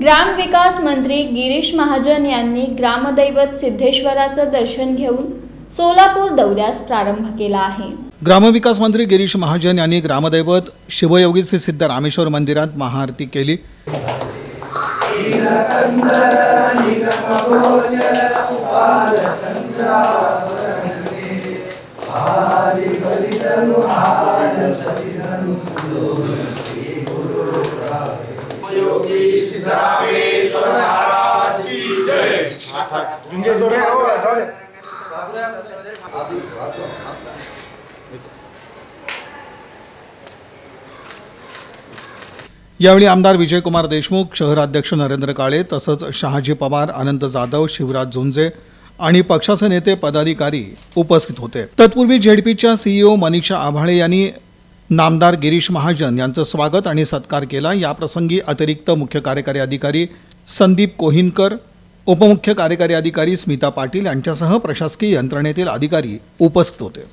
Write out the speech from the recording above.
ग्रामविकास मंत्री गिरीश महाजन यांनी ग्रामदैवत सिद्धेश्वराचं दर्शन घेऊन सोलापूर दौऱ्यास प्रारंभ केला आहे. ग्रामविकास मंत्री गिरीश महाजन यांनी ग्रामदैवत शिवयोगी श्री सिद्ध रामेश्वर मंदिरात महाआरती केली. यावेळी आमदार विजयकुमार देशमुख शहराध्यक्ष नरेंद्र काळे तसंच शहाजी पवार अनंत जाधव शिवराज झुंजे आणि पक्षाचे नेते पदाधिकारी उपस्थित होते. तत्पूर्वी झेडपीच्या सीईओ मनीषा आभाळे यांनी नामदार गिरीश महाजन यांचं स्वागत आणि सत्कार केला. याप्रसंगी अतिरिक्त मुख्य कार्यकारी अधिकारी संदीप कोहिनकर उपमुख्य कार्यकारी अधिकारी स्मिता पाटील यांच्यासह प्रशासकीय यंत्रणेतील अधिकारी उपस्थित होते.